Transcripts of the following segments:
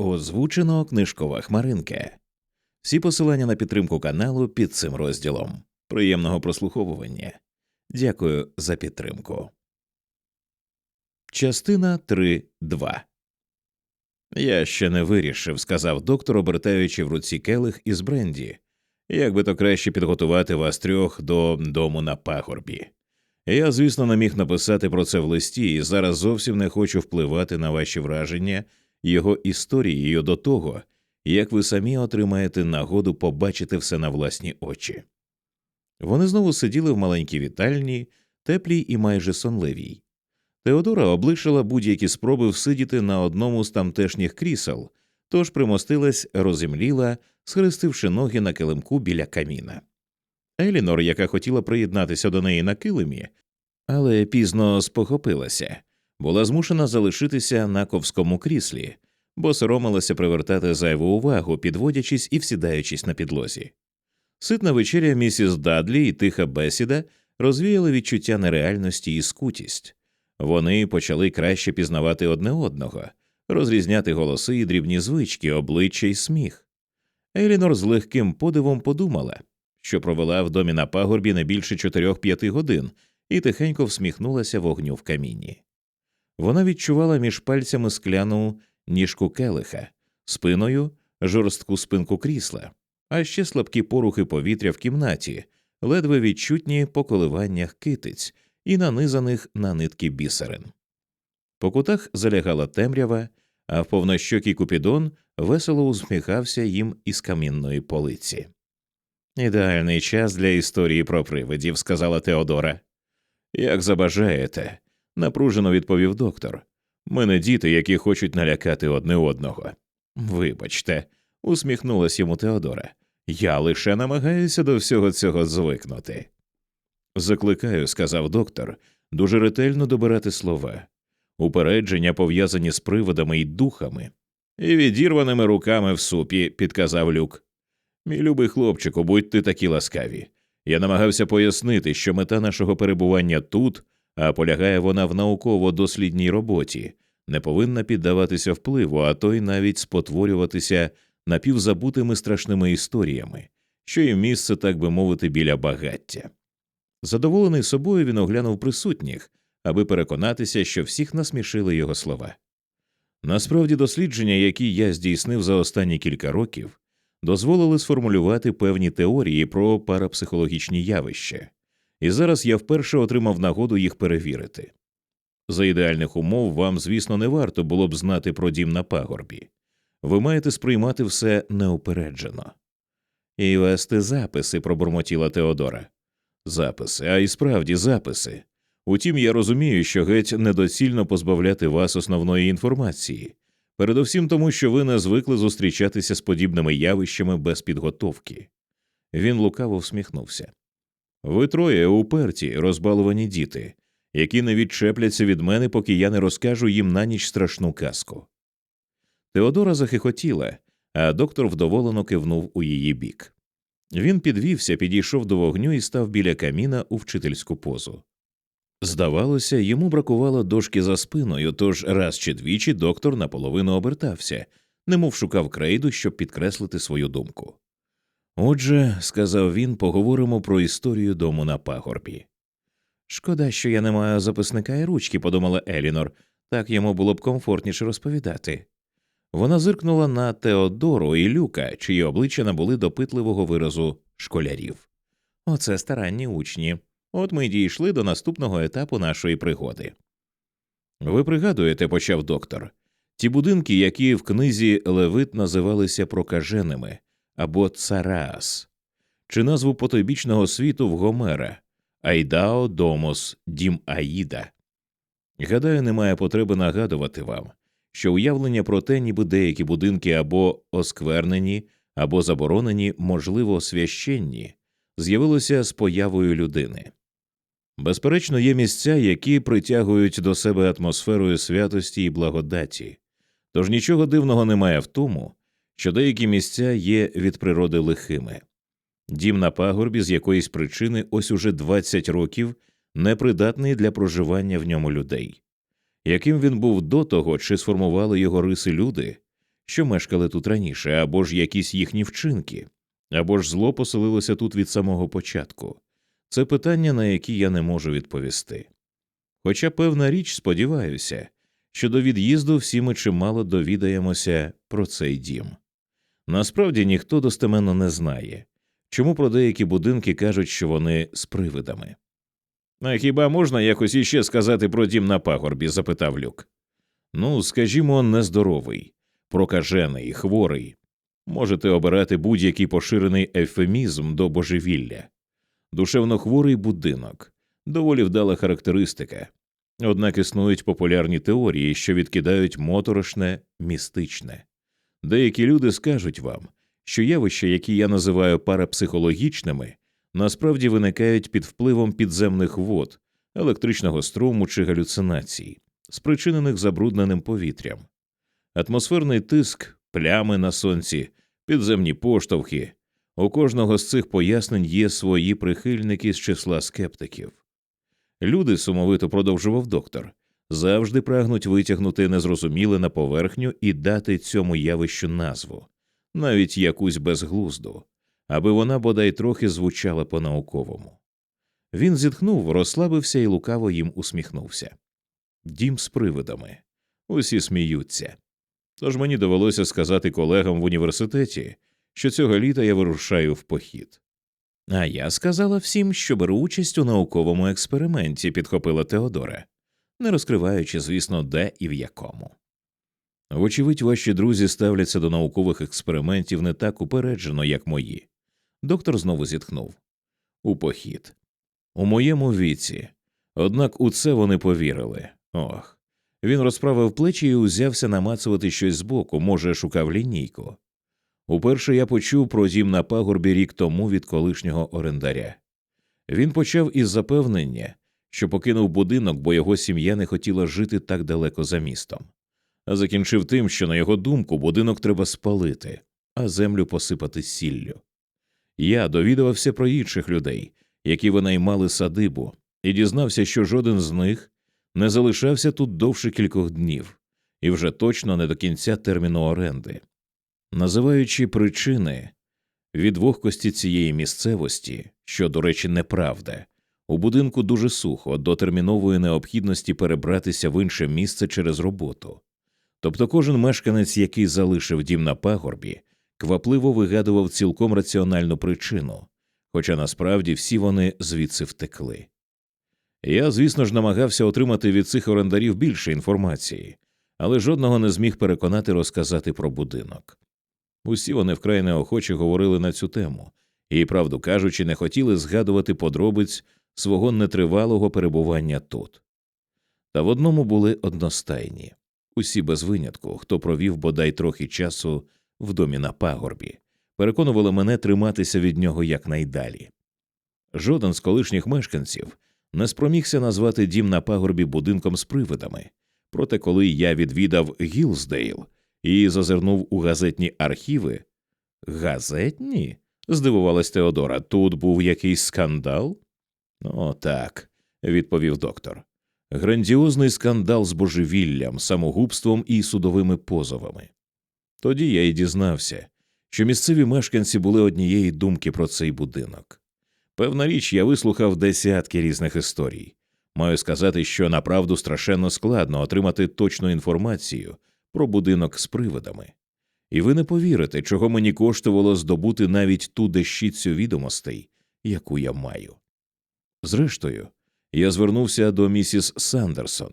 Озвучено книжкова хмаринка. Всі посилання на підтримку каналу під цим розділом. Приємного прослуховування. Дякую за підтримку. Частина 3.2 Я ще не вирішив, сказав доктор, обертаючи в руці келих із бренді. Як би то краще підготувати вас трьох до дому на пагорбі. Я, звісно, не міг написати про це в листі, і зараз зовсім не хочу впливати на ваші враження його історією до того, як ви самі отримаєте нагоду побачити все на власні очі. Вони знову сиділи в маленькій вітальні, теплій і майже сонливій. Теодора облишила будь-які спроби всидіти на одному з тамтешніх крісел, тож примостилась, розімліла, схрестивши ноги на килимку біля каміна. Елінор, яка хотіла приєднатися до неї на килимі, але пізно спохопилася, була змушена залишитися на ковському кріслі, бо соромилася привертати зайву увагу, підводячись і всідаючись на підлозі. Ситна вечеря місіс Дадлі і тиха бесіда розвіяли відчуття нереальності і скутість. Вони почали краще пізнавати одне одного, розрізняти голоси і дрібні звички, обличчя й сміх. Елінор з легким подивом подумала, що провела в домі на пагорбі не більше чотирьох-п'яти годин, і тихенько всміхнулася вогню в камінні. Вона відчувала між пальцями скляну ніжку келиха, спиною жорстку спинку крісла, а ще слабкі порухи повітря в кімнаті, ледве відчутні по коливаннях китиць і нанизаних на нитки бісерин. По кутах залягала темрява, а в повнощокий купідон весело усміхався їм із камінної полиці. Ідеальний час для історії про привидів, сказала Теодора. Як забажаєте, напружено відповів доктор. Ми не діти, які хочуть налякати одне одного. Вибачте, усміхнулась йому Теодора. Я лише намагаюся до всього цього звикнути. Закликаю, сказав доктор, дуже ретельно добирати слова, упередження пов'язані з приводами й духами, і відірваними руками в супі, підказав люк. Мій любий хлопчику, будьте такі ласкаві. Я намагався пояснити, що мета нашого перебування тут, а полягає вона в науково-дослідній роботі, не повинна піддаватися впливу, а то й навіть спотворюватися напівзабутими страшними історіями, що і місце, так би мовити, біля багаття. Задоволений собою він оглянув присутніх, аби переконатися, що всіх насмішили його слова. Насправді, дослідження, які я здійснив за останні кілька років, дозволили сформулювати певні теорії про парапсихологічні явища, і зараз я вперше отримав нагоду їх перевірити. За ідеальних умов вам, звісно, не варто було б знати про дім на пагорбі. Ви маєте сприймати все неупереджено. І вести записи, пробурмотіла Теодора. Записи, а і справді записи. Утім, я розумію, що геть недоцільно позбавляти вас основної інформації, передовсім тому, що ви не звикли зустрічатися з подібними явищами без підготовки. Він лукаво всміхнувся. Ви троє уперті, розбалувані діти, які не відчепляться від мене, поки я не розкажу їм на ніч страшну казку. Теодора захихотіла, а доктор вдоволено кивнув у її бік. Він підвівся, підійшов до вогню і став біля каміна у вчительську позу. Здавалося, йому бракувало дошки за спиною, тож раз чи двічі доктор наполовину обертався, немов шукав крейду, щоб підкреслити свою думку. Отже, сказав він, поговоримо про історію дому на пагорбі. Шкода, що я не маю записника і ручки, подумала Елінор, так йому було б комфортніше розповідати. Вона зиркнула на Теодору і Люка, чиї обличчя набули допитливого виразу школярів. Оце старанні учні. От ми й дійшли до наступного етапу нашої пригоди. Ви пригадуєте, почав доктор, ті будинки, які в книзі Левит називалися прокаженими або цараас, чи назву потойбічного світу в Гомера Айдао Домос Дім Аїда. Гадаю, немає потреби нагадувати вам, що уявлення про те, ніби деякі будинки або осквернені, або заборонені, можливо, священні, з'явилося з появою людини. Безперечно, є місця, які притягують до себе атмосферою святості і благодаті, тож нічого дивного немає в тому, що деякі місця є від природи лихими. Дім на пагорбі з якоїсь причини ось уже 20 років непридатний для проживання в ньому людей. Яким він був до того, чи сформували його риси люди, що мешкали тут раніше, або ж якісь їхні вчинки, або ж зло поселилося тут від самого початку. Це питання, на які я не можу відповісти. Хоча певна річ, сподіваюся, що до від'їзду всі ми чимало довідаємося про цей дім. Насправді ніхто достеменно не знає, чому про деякі будинки кажуть, що вони з привидами. А хіба можна якось іще сказати про дім на пагорбі? запитав люк. Ну, скажімо, нездоровий, прокажений, хворий. Можете обирати будь-який поширений ефемізм до божевілля. Душевно хворий будинок, доволі вдала характеристика. Однак існують популярні теорії, що відкидають моторошне, містичне. Деякі люди скажуть вам, що явища, які я називаю парапсихологічними, насправді виникають під впливом підземних вод, електричного струму чи галюцинацій, спричинених забрудненим повітрям. Атмосферний тиск, плями на сонці, підземні поштовхи. У кожного з цих пояснень є свої прихильники з числа скептиків. Люди, сумовито продовжував доктор, завжди прагнуть витягнути незрозуміле на поверхню і дати цьому явищу назву, навіть якусь безглузду, аби вона бодай трохи звучала по науковому. Він зітхнув, розслабився і лукаво їм усміхнувся. Дім з привидами. Усі сміються. Тож мені довелося сказати колегам в університеті, що цього літа я вирушаю в похід. А я сказала всім, що беру участь у науковому експерименті, підхопила Теодора, не розкриваючи, звісно, де і в якому. Вочевидь, ваші друзі ставляться до наукових експериментів не так упереджено, як мої. Доктор знову зітхнув у похід. У моєму віці. Однак у це вони повірили. Ох. Він розправив плечі і узявся намацувати щось збоку, може, шукав лінійку. Уперше я почув про дім на пагорбі рік тому від колишнього орендаря. Він почав із запевнення, що покинув будинок, бо його сім'я не хотіла жити так далеко за містом, а закінчив тим, що, на його думку, будинок треба спалити, а землю посипати сіллю. Я довідувався про інших людей, які винаймали садибу, і дізнався, що жоден з них не залишався тут довше кількох днів, і вже точно не до кінця терміну оренди. Називаючи причини від вогкості цієї місцевості, що, до речі, неправда, у будинку дуже сухо до термінової необхідності перебратися в інше місце через роботу. Тобто кожен мешканець, який залишив дім на пагорбі, квапливо вигадував цілком раціональну причину, хоча насправді всі вони звідси втекли. Я, звісно ж, намагався отримати від цих орендарів більше інформації, але жодного не зміг переконати розказати про будинок. Усі вони вкрай неохоче говорили на цю тему і, правду кажучи, не хотіли згадувати подробиць свого нетривалого перебування тут. Та в одному були одностайні усі без винятку, хто провів бодай трохи часу в домі на пагорбі, переконували мене триматися від нього якнайдалі. Жоден з колишніх мешканців не спромігся назвати дім на пагорбі будинком з привидами, проте коли я відвідав Гілсдейл і зазирнув у газетні архіви. Газетні? здивувалась Теодора. Тут був якийсь скандал? «О, так», – відповів доктор. Грандіозний скандал з божевіллям, самогубством і судовими позовами. Тоді я й дізнався, що місцеві мешканці були однієї думки про цей будинок. Певна річ, я вислухав десятки різних історій. Маю сказати, що направду страшенно складно отримати точну інформацію про будинок з привидами. І ви не повірите, чого мені коштувало здобути навіть ту дещицю відомостей, яку я маю. Зрештою, я звернувся до місіс Сандерсон,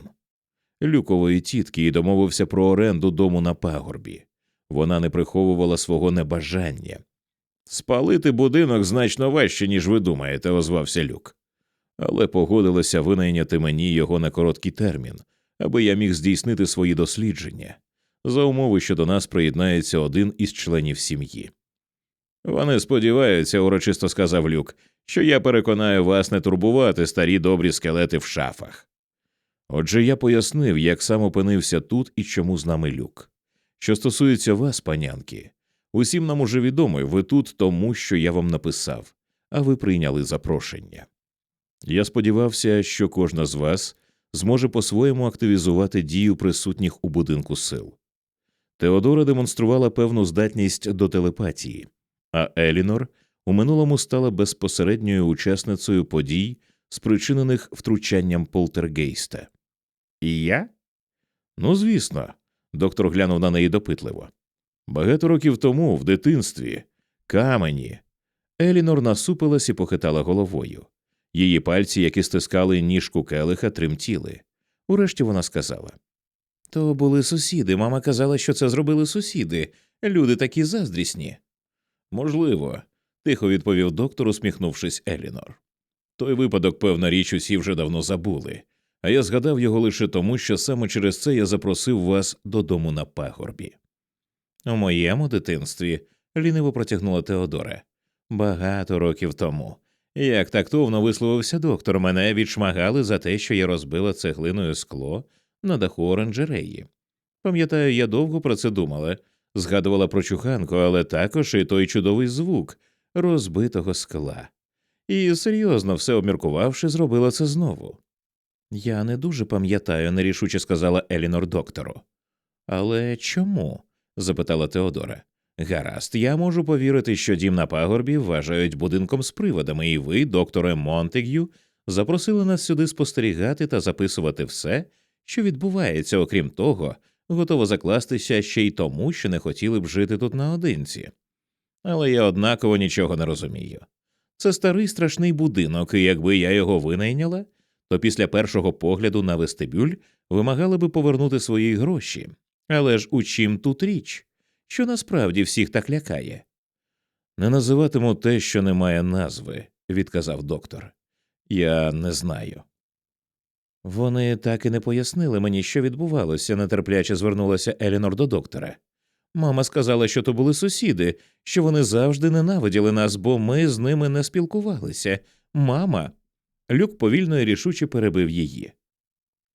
люкової тітки, і домовився про оренду дому на пагорбі. Вона не приховувала свого небажання. Спалити будинок значно важче, ніж ви думаєте, озвався люк. Але погодилася винайняти мені його на короткий термін, аби я міг здійснити свої дослідження за умови, що до нас приєднається один із членів сім'ї. Вони сподіваються, урочисто сказав люк, що я переконаю вас не турбувати старі добрі скелети в шафах. Отже, я пояснив, як сам опинився тут і чому з нами люк. Що стосується вас, панянки, усім нам уже відомо, ви тут тому, що я вам написав, а ви прийняли запрошення. Я сподівався, що кожна з вас зможе по своєму активізувати дію присутніх у будинку сил. Теодора демонструвала певну здатність до телепатії, а Елінор у минулому стала безпосередньою учасницею подій, спричинених втручанням полтергейста. І я? Ну, звісно, доктор глянув на неї допитливо. Багато років тому, в дитинстві, камені. Елінор насупилась і похитала головою. Її пальці, які стискали ніжку келиха, тремтіли. Урешті вона сказала То були сусіди. Мама казала, що це зробили сусіди. Люди такі заздрісні. Можливо, тихо відповів доктор, усміхнувшись Елінор. Той випадок, певна річ, усі вже давно забули, а я згадав його лише тому, що саме через це я запросив вас додому на пагорбі. У моєму дитинстві ліниво протягнула Теодора. Багато років тому. Як тактовно висловився доктор, мене відшмагали за те, що я розбила цеглиною скло на даху оранжереї. Пам'ятаю, я довго про це думала, згадувала про чуханку, але також і той чудовий звук розбитого скла. І серйозно все обміркувавши, зробила це знову. Я не дуже пам'ятаю, нерішуче сказала Елінор доктору. Але чому? запитала Теодора. Гаразд, я можу повірити, що дім на пагорбі вважають будинком з приводами, і ви, докторе Монтег'ю, запросили нас сюди спостерігати та записувати все, що відбувається, окрім того, готово закластися ще й тому, що не хотіли б жити тут наодинці. Але я однаково нічого не розумію. Це старий страшний будинок, і якби я його винайняла, то після першого погляду на вестибюль вимагали би повернути свої гроші. Але ж у чим тут річ? Що насправді всіх так лякає? Не називатиму те, що не має назви, відказав доктор. Я не знаю. Вони так і не пояснили мені, що відбувалося, нетерпляче звернулася Елінор до доктора. Мама сказала, що то були сусіди, що вони завжди ненавиділи нас, бо ми з ними не спілкувалися. Мама. Люк повільно і рішуче перебив її.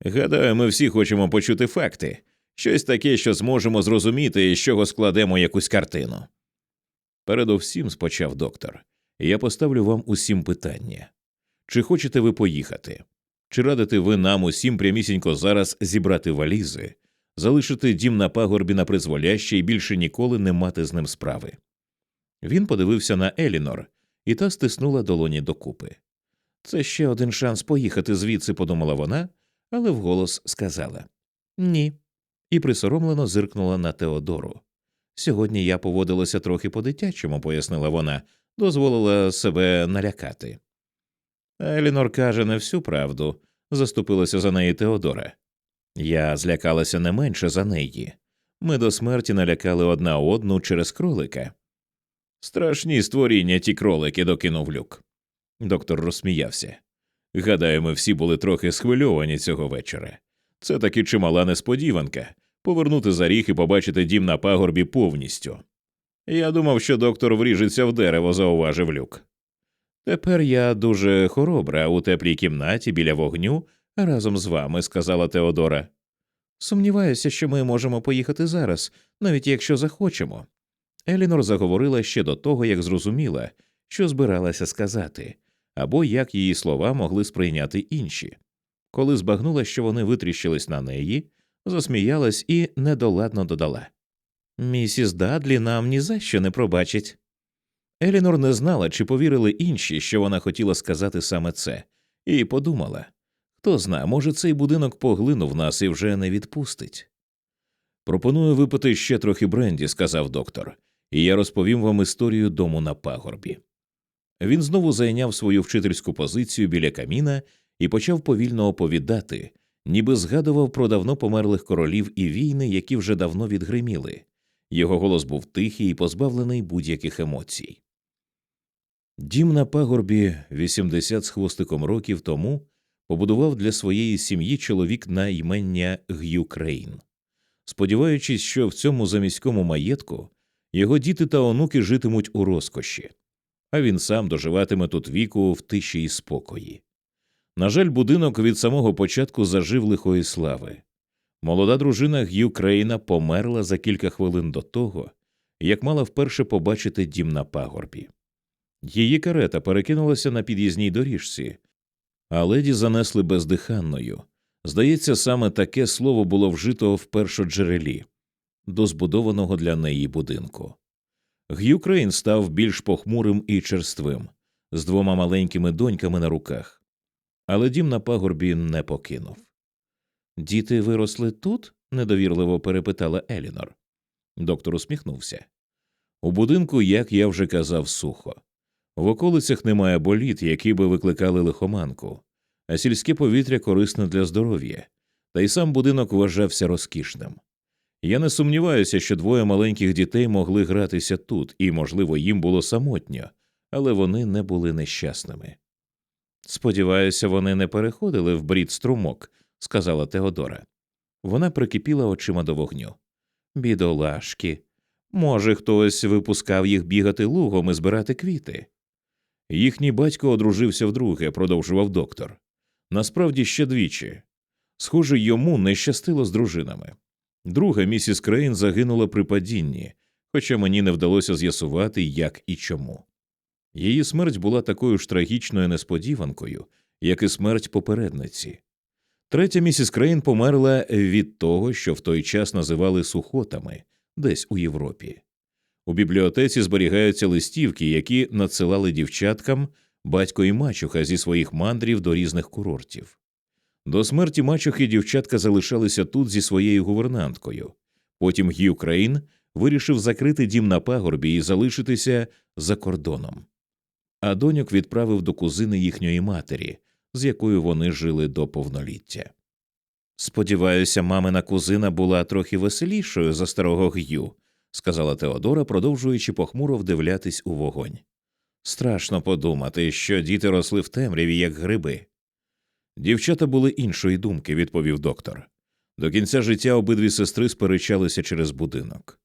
Гадаю, ми всі хочемо почути факти, щось таке, що зможемо зрозуміти, з чого складемо якусь картину. Передовсім, спочав доктор, я поставлю вам усім питання чи хочете ви поїхати? Чи радите ви нам усім прямісінько зараз зібрати валізи, залишити дім на пагорбі на призволяще і більше ніколи не мати з ним справи? Він подивився на Елінор, і та стиснула долоні докупи. Це ще один шанс поїхати звідси, подумала вона, але вголос сказала Ні. І присоромлено зиркнула на Теодору. Сьогодні я поводилася трохи по дитячому, пояснила вона, дозволила себе налякати. Елінор каже не всю правду, заступилася за неї Теодора. Я злякалася не менше за неї. Ми до смерті налякали одна одну через кролика. Страшні створіння ті кролики, докинув люк. Доктор розсміявся. Гадаю, ми всі були трохи схвильовані цього вечора. Це таки чимала несподіванка повернути за ріг і побачити дім на пагорбі повністю. Я думав, що доктор вріжеться в дерево, зауважив люк. Тепер я дуже хоробра у теплій кімнаті біля вогню разом з вами, сказала Теодора. Сумніваюся, що ми можемо поїхати зараз, навіть якщо захочемо. Елінор заговорила ще до того, як зрозуміла, що збиралася сказати, або як її слова могли сприйняти інші. Коли збагнула, що вони витріщились на неї, засміялась і недоладно додала Місіс Дадлі нам ні за що не пробачить. Елінор не знала, чи повірили інші, що вона хотіла сказати саме це, і подумала хто зна, може, цей будинок поглинув нас і вже не відпустить. Пропоную випити ще трохи бренді, сказав доктор, і я розповім вам історію дому на пагорбі. Він знову зайняв свою вчительську позицію біля каміна і почав повільно оповідати, ніби згадував про давно померлих королів і війни, які вже давно відгриміли. Його голос був тихий і позбавлений будь-яких емоцій. Дім на пагорбі 80 з хвостиком років тому побудував для своєї сім'ї чоловік на імення Г'ю Крейн, сподіваючись, що в цьому заміському маєтку його діти та онуки житимуть у розкоші, а він сам доживатиме тут віку в тиші і спокої. На жаль, будинок від самого початку зажив лихої слави. Молода дружина Г'ю Крейна померла за кілька хвилин до того, як мала вперше побачити дім на пагорбі. Її карета перекинулася на під'їзній доріжці, а леді занесли бездиханною. Здається, саме таке слово було вжито в першоджерелі. до збудованого для неї будинку. Г'ю Крейн став більш похмурим і черствим, з двома маленькими доньками на руках, але дім на пагорбі не покинув. Діти виросли тут? недовірливо перепитала Елінор. Доктор усміхнувся. У будинку, як я вже казав, сухо. В околицях немає боліт, які би викликали лихоманку, а сільське повітря корисне для здоров'я, та й сам будинок вважався розкішним. Я не сумніваюся, що двоє маленьких дітей могли гратися тут, і, можливо, їм було самотньо, але вони не були нещасними. Сподіваюся, вони не переходили в брід струмок, сказала Теодора. Вона прикипіла очима до вогню. Бідолашки. Може, хтось випускав їх бігати лугом і збирати квіти. Їхній батько одружився вдруге, продовжував доктор. Насправді ще двічі. Схоже, йому не щастило з дружинами. Друга місіс Крейн загинула при падінні, хоча мені не вдалося з'ясувати, як і чому. Її смерть була такою ж трагічною несподіванкою, як і смерть попередниці. Третя місіс Крейн померла від того, що в той час називали сухотами десь у Європі. У бібліотеці зберігаються листівки, які надсилали дівчаткам батько і мачуха зі своїх мандрів до різних курортів. До смерті мачухи дівчатка залишалися тут зі своєю гувернанткою. Потім Г'ю Крейн вирішив закрити дім на пагорбі і залишитися за кордоном. А доньок відправив до кузини їхньої матері, з якою вони жили до повноліття. Сподіваюся, мамина кузина була трохи веселішою за старого Г'ю, сказала Теодора, продовжуючи похмуро вдивлятись у вогонь. Страшно подумати, що діти росли в темряві, як гриби. Дівчата були іншої думки, відповів доктор. До кінця життя обидві сестри сперечалися через будинок.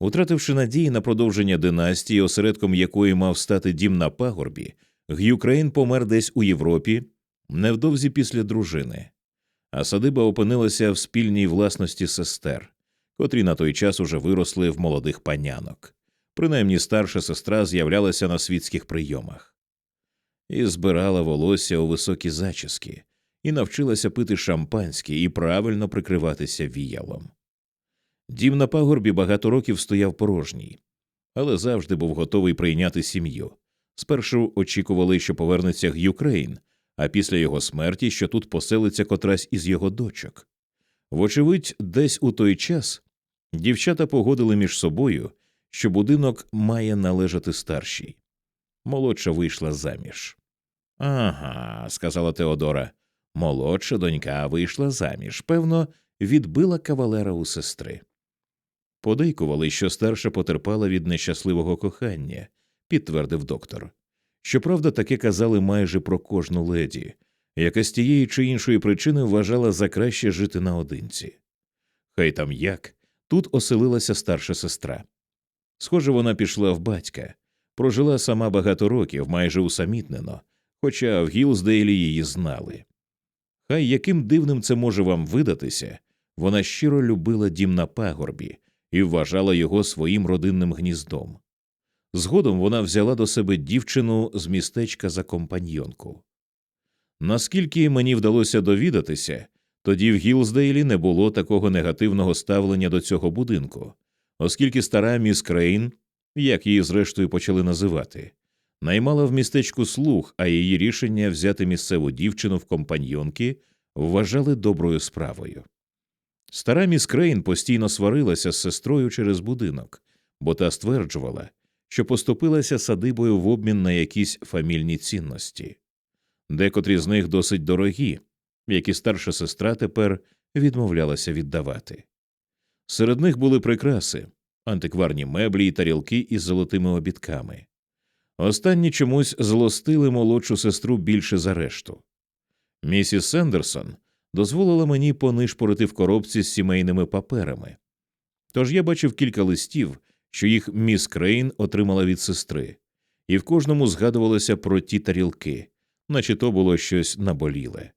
Утративши надії на продовження династії, осередком якої мав стати дім на пагорбі, Г'юкрейн помер десь у Європі невдовзі після дружини, а садиба опинилася в спільній власності сестер, котрі на той час уже виросли в молодих панянок. Принаймні старша сестра з'являлася на світських прийомах і збирала волосся у високі зачіски, і навчилася пити шампанське і правильно прикриватися віялом. Дім на пагорбі багато років стояв порожній, але завжди був готовий прийняти сім'ю. Спершу очікували, що повернеться Г'юкрейн, а після його смерті, що тут поселиться котрась із його дочок. Вочевидь, десь у той час дівчата погодили між собою, що будинок має належати старшій. Молодша вийшла заміж. Ага, сказала Теодора. Молодша донька вийшла заміж, певно, відбила кавалера у сестри. Подейкували, що старша потерпала від нещасливого кохання, підтвердив доктор. Щоправда, таке казали майже про кожну леді, яка з тієї чи іншої причини вважала за краще жити наодинці. Хай там як, тут оселилася старша сестра. Схоже, вона пішла в батька, прожила сама багато років, майже усамітнено, хоча в Гілздейлі її знали. Хай яким дивним це може вам видатися, вона щиро любила дім на пагорбі і вважала його своїм родинним гніздом. Згодом вона взяла до себе дівчину з містечка за компаньйонку. Наскільки мені вдалося довідатися, тоді в Гілздейлі не було такого негативного ставлення до цього будинку, оскільки стара міс Крейн, як її зрештою почали називати, наймала в містечку слух, а її рішення взяти місцеву дівчину в компаньйонки вважали доброю справою. Стара міс Крейн постійно сварилася з сестрою через будинок, бо та стверджувала, що поступилася садибою в обмін на якісь фамільні цінності, декотрі з них досить дорогі, які старша сестра тепер відмовлялася віддавати. Серед них були прикраси, антикварні меблі й тарілки із золотими обідками. Останні чомусь злостили молодшу сестру більше за решту. Місіс Сендерсон дозволила мені понишпорити в коробці з сімейними паперами. Тож я бачив кілька листів, що їх міс Крейн отримала від сестри, і в кожному згадувалося про ті тарілки, наче то було щось наболіле.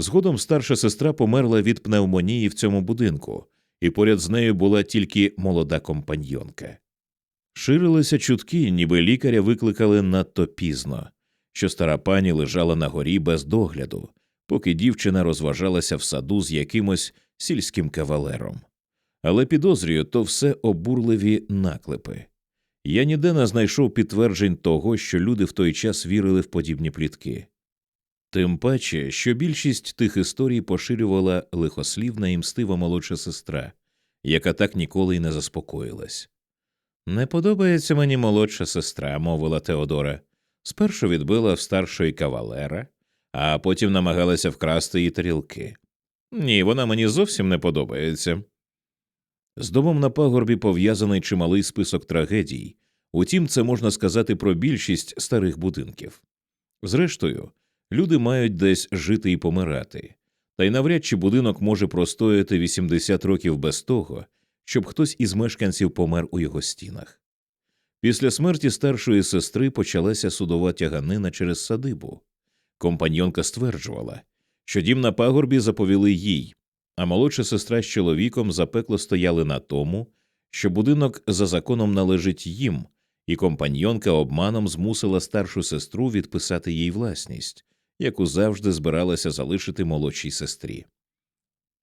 Згодом старша сестра померла від пневмонії в цьому будинку, і поряд з нею була тільки молода компаньйонка. Ширилися чутки, ніби лікаря викликали надто пізно, що стара пані лежала на горі без догляду, поки дівчина розважалася в саду з якимось сільським кавалером. Але підозрюю, то все обурливі наклепи. Я ніде не знайшов підтверджень того, що люди в той час вірили в подібні плітки. Тим паче, що більшість тих історій поширювала лихослівна і мстива молодша сестра, яка так ніколи й не заспокоїлась. Не подобається мені молодша сестра, мовила Теодора. Спершу відбила в старшої кавалера, а потім намагалася вкрасти її тарілки. Ні, вона мені зовсім не подобається. З домом на пагорбі пов'язаний чималий список трагедій, утім, це можна сказати про більшість старих будинків. Зрештою, люди мають десь жити і помирати, та й навряд чи будинок може простояти 80 років без того, щоб хтось із мешканців помер у його стінах. Після смерті старшої сестри почалася судова тяганина через садибу. Компаньонка стверджувала, що дім на пагорбі заповіли їй, а молодша сестра з чоловіком запекло стояли на тому, що будинок за законом належить їм, і компаньонка обманом змусила старшу сестру відписати їй власність, яку завжди збиралася залишити молодшій сестрі.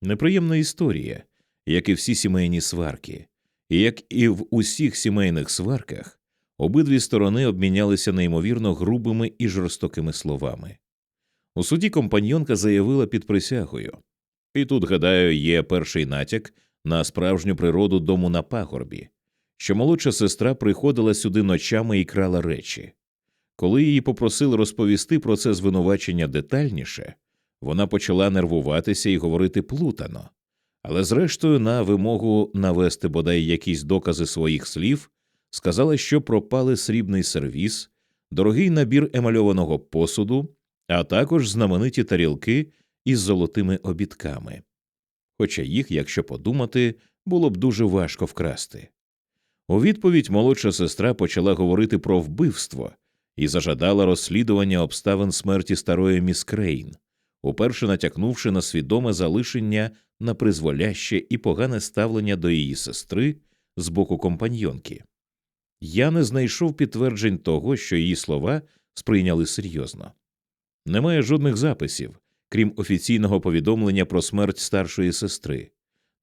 Неприємна історія, як і всі сімейні сварки, і як і в усіх сімейних сварках, обидві сторони обмінялися неймовірно грубими і жорстокими словами. У суді компаньонка заявила під присягою, і тут, гадаю, є перший натяк на справжню природу дому на пагорбі, що молодша сестра приходила сюди ночами і крала речі. Коли її попросили розповісти про це звинувачення детальніше, вона почала нервуватися і говорити плутано, але зрештою, на вимогу навести бодай якісь докази своїх слів, сказала, що пропали срібний сервіз, дорогий набір емальованого посуду, а також знамениті тарілки із золотими обідками. Хоча їх, якщо подумати, було б дуже важко вкрасти. У відповідь молодша сестра почала говорити про вбивство і зажадала розслідування обставин смерті старої міс Крейн, уперше натякнувши на свідоме залишення на призволяще і погане ставлення до її сестри з боку компаньйонки. Я не знайшов підтверджень того, що її слова сприйняли серйозно. Немає жодних записів, крім офіційного повідомлення про смерть старшої сестри,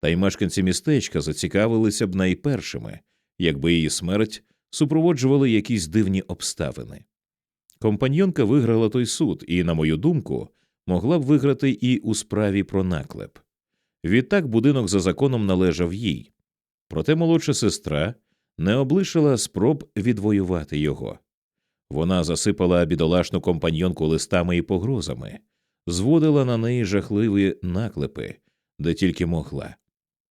та й мешканці містечка зацікавилися б найпершими, якби її смерть супроводжували якісь дивні обставини. Компаньонка виграла той суд і, на мою думку, могла б виграти і у справі про наклеп. Відтак будинок за законом належав їй, проте молодша сестра не облишила спроб відвоювати його. Вона засипала бідолашну компаньонку листами і погрозами, зводила на неї жахливі наклепи, де тільки могла.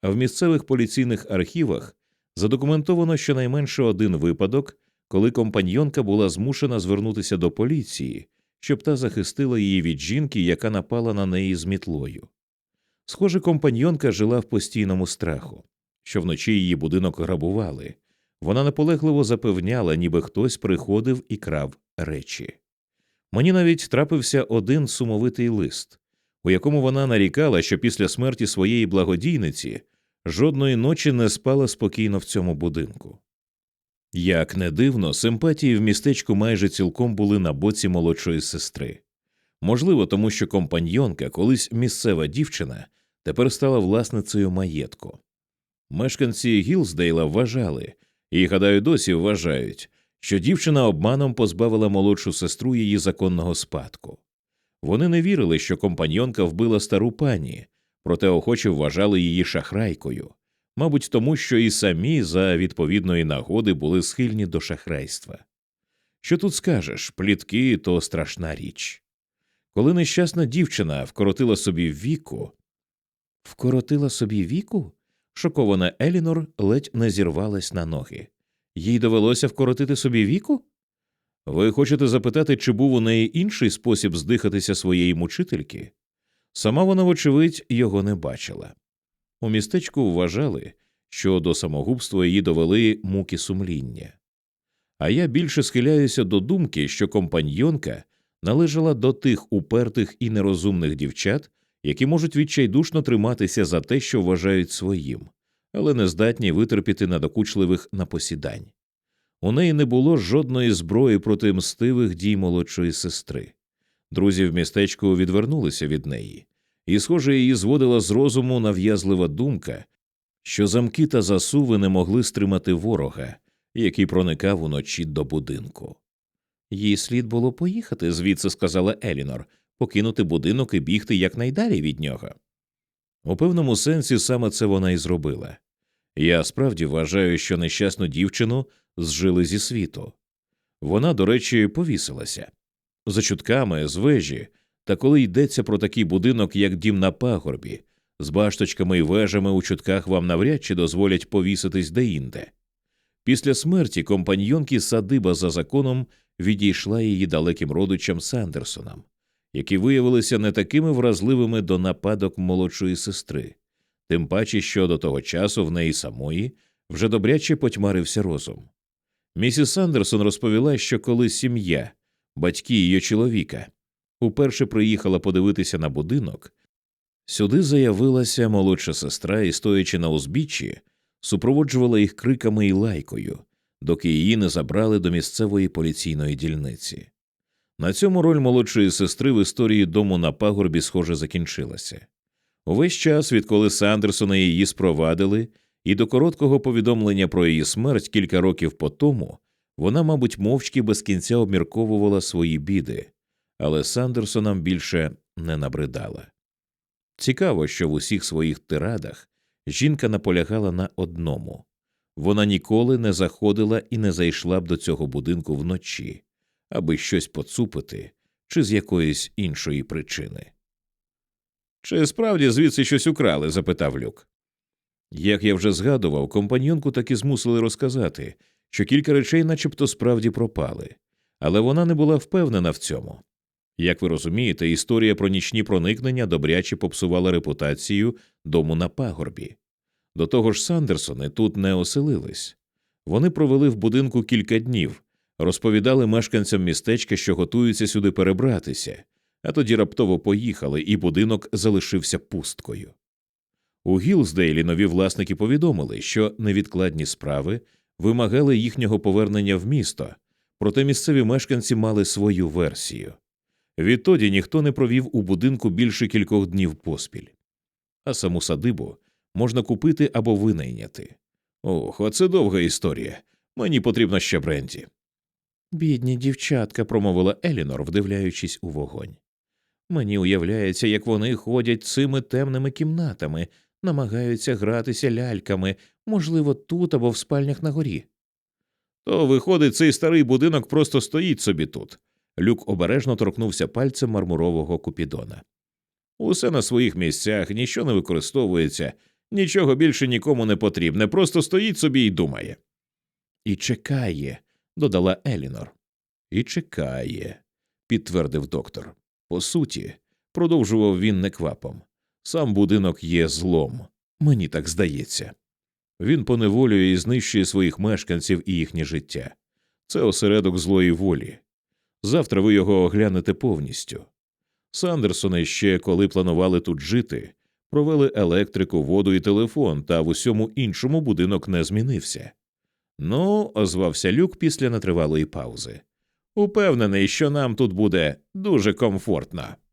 А в місцевих поліційних архівах задокументовано щонайменше один випадок, коли компаньонка була змушена звернутися до поліції, щоб та захистила її від жінки, яка напала на неї з мітлою. Схоже, компаньонка жила в постійному страху, що вночі її будинок грабували. Вона наполегливо запевняла, ніби хтось приходив і крав речі. Мені навіть трапився один сумовитий лист, у якому вона нарікала, що після смерті своєї благодійниці жодної ночі не спала спокійно в цьому будинку. Як не дивно, симпатії в містечку майже цілком були на боці молодшої сестри. Можливо, тому що компаньйонка, колись місцева дівчина, тепер стала власницею маєтку. Мешканці Гілсдейла вважали, і, гадаю, досі вважають, що дівчина обманом позбавила молодшу сестру її законного спадку. Вони не вірили, що компаньонка вбила стару пані, проте охоче вважали її шахрайкою, мабуть, тому що і самі за відповідної нагоди були схильні до шахрайства. Що тут скажеш, плітки то страшна річ. Коли нещасна дівчина вкоротила собі віку, вкоротила собі віку? Шокована Елінор ледь не зірвалась на ноги. Їй довелося вкоротити собі віку? Ви хочете запитати, чи був у неї інший спосіб здихатися своєї мучительки? Сама вона, вочевидь, його не бачила. У містечку вважали, що до самогубства її довели муки сумління. А я більше схиляюся до думки, що компаньйонка належала до тих упертих і нерозумних дівчат, які можуть відчайдушно триматися за те, що вважають своїм, але не здатні витерпіти надокучливих напосідань. У неї не було жодної зброї проти мстивих дій молодшої сестри. Друзі в містечку відвернулися від неї, і, схоже, її зводила з розуму нав'язлива думка, що замки та засуви не могли стримати ворога, який проникав уночі до будинку. Їй слід було поїхати звідси, сказала Елінор, покинути будинок і бігти якнайдалі від нього. У певному сенсі саме це вона і зробила. Я справді вважаю, що нещасну дівчину зжили зі світу. Вона, до речі, повісилася за чутками з вежі, та коли йдеться про такий будинок, як дім на пагорбі, з башточками і вежами у чутках вам навряд чи дозволять повіситись деінде. Після смерті компаньйонки садиба за законом відійшла її далеким родичам Сандерсонам, які виявилися не такими вразливими до нападок молодшої сестри, тим паче, що до того часу в неї самої вже добряче потьмарився розум. Місіс Сандерсон розповіла, що коли сім'я, батьки її чоловіка, уперше приїхала подивитися на будинок, сюди заявилася молодша сестра і, стоячи на узбіччі, супроводжувала їх криками і лайкою, доки її не забрали до місцевої поліційної дільниці. На цьому роль молодшої сестри в історії дому на пагорбі, схоже, закінчилася. Увесь час, відколи Сандерсона її спровадили, і до короткого повідомлення про її смерть кілька років по тому, вона, мабуть, мовчки без кінця обмірковувала свої біди, але Сандерсонам більше не набридала. Цікаво, що в усіх своїх тирадах жінка наполягала на одному вона ніколи не заходила і не зайшла б до цього будинку вночі, аби щось поцупити чи з якоїсь іншої причини. Чи справді звідси щось украли? запитав люк. Як я вже згадував, компаньонку таки змусили розказати, що кілька речей начебто справді пропали, але вона не була впевнена в цьому. Як ви розумієте, історія про нічні проникнення добряче попсувала репутацію дому на пагорбі. До того ж, Сандерсони тут не оселились. Вони провели в будинку кілька днів, розповідали мешканцям містечка, що готуються сюди перебратися, а тоді раптово поїхали, і будинок залишився пусткою. У Гілсдейлі нові власники повідомили, що невідкладні справи вимагали їхнього повернення в місто, проте місцеві мешканці мали свою версію. Відтоді ніхто не провів у будинку більше кількох днів поспіль, а саму садибу можна купити або винайняти. Ох, оце довга історія. Мені потрібно ще бренді. Бідні дівчатка, промовила Елінор, вдивляючись у вогонь. Мені уявляється, як вони ходять цими темними кімнатами, намагаються гратися ляльками, можливо, тут або в спальнях на горі. То, виходить, цей старий будинок просто стоїть собі тут. Люк обережно торкнувся пальцем мармурового купідона. Усе на своїх місцях, нічого не використовується, нічого більше нікому не потрібне, просто стоїть собі і думає. І чекає, додала Елінор. І чекає, підтвердив доктор. По суті, продовжував він неквапом. Сам будинок є злом, мені так здається. Він поневолює і знищує своїх мешканців і їхнє життя. Це осередок злої волі. Завтра ви його оглянете повністю. Сандерсони ще, коли планували тут жити, провели електрику, воду і телефон, та в усьому іншому будинок не змінився. Ну, озвався люк після нетривалої паузи. Упевнений, що нам тут буде дуже комфортно.